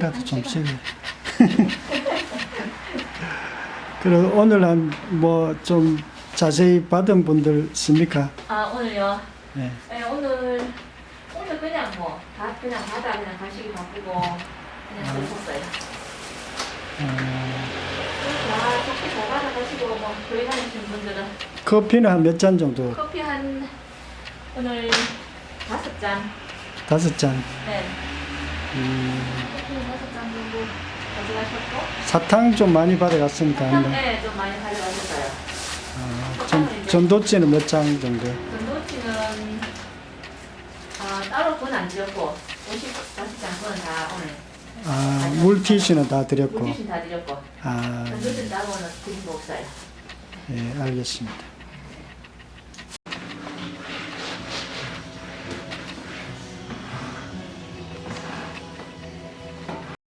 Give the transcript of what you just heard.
시간도 좀 쉬고. 그리고 오늘 한 뭐 좀 자세히 받은 분들 있습니까? 아 오늘요. 네. 네, 오늘 오늘 그냥 뭐 다 그냥 바다 그냥 가시기 바쁘고 그냥 그러셨어요. 어, 다 좋게 잘 받아 가시고 뭐 교회 다니시는 분들은 커피는 한 몇 잔 정도? 커피 한 오늘 다섯 잔. 다섯 잔. 네. 정도 가져가셨고. 사탕 좀 많이 받아갔습니다. 오늘. 네, 좀 많이 가져가셨어요. 어, 전, 전도찌는 몇 장 정도? 전도치는 아, 따로 돈안 드렸고 55장 분은 다 오늘 아, 물티슈는 다 드렸고. 물주신 다 드렸고 아, 전도치는 따로는 드린 거 없어요. 예, 알겠습니다.